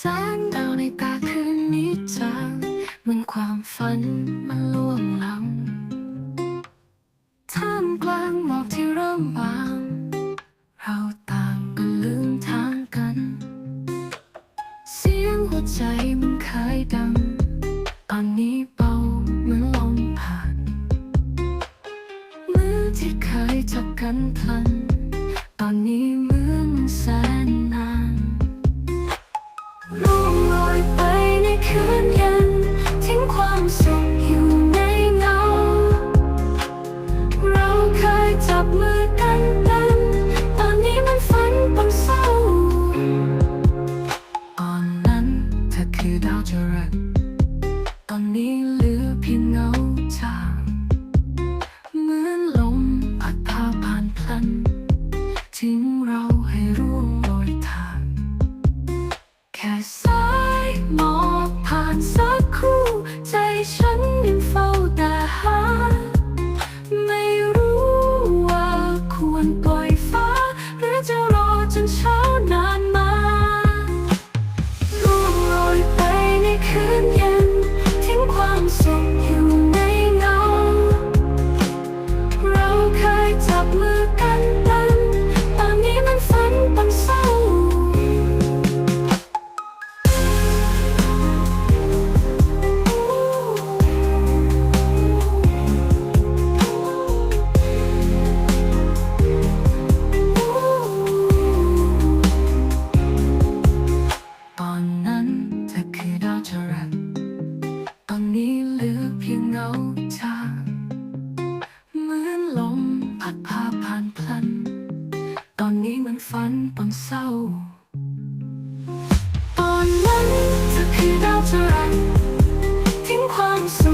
สงดาวในตาคืนนี้จางเหมือนความฝันมันล่วงล้ำท่ามกลางหมอกที่เริ่มบาง เราต่างก็ลืมทางกัน เสียงหัวใจมันเคยดังตอนนี้เบาเหมือนลมผ่าน มือที่เคยจับกันพลัน ตอนนี้เหมือนแสนน คือดาวจรัสตอนนี้เหลือเพียงเงาจางเหมือนลมพัดพาผ่านพลัน ทิ้งเราให้ร่วงโรยทาง แค่สายหมอกผ่านสักครู่ ใจฉันยังเฝ้าแต่หา ไม่รู้ว่าควรปล่อยฟ้า หรือจะรอจนเช้า ฝันฝันปนเศร้า ตอนนั้นเธอคือดาวจรัสทิ้งความสุข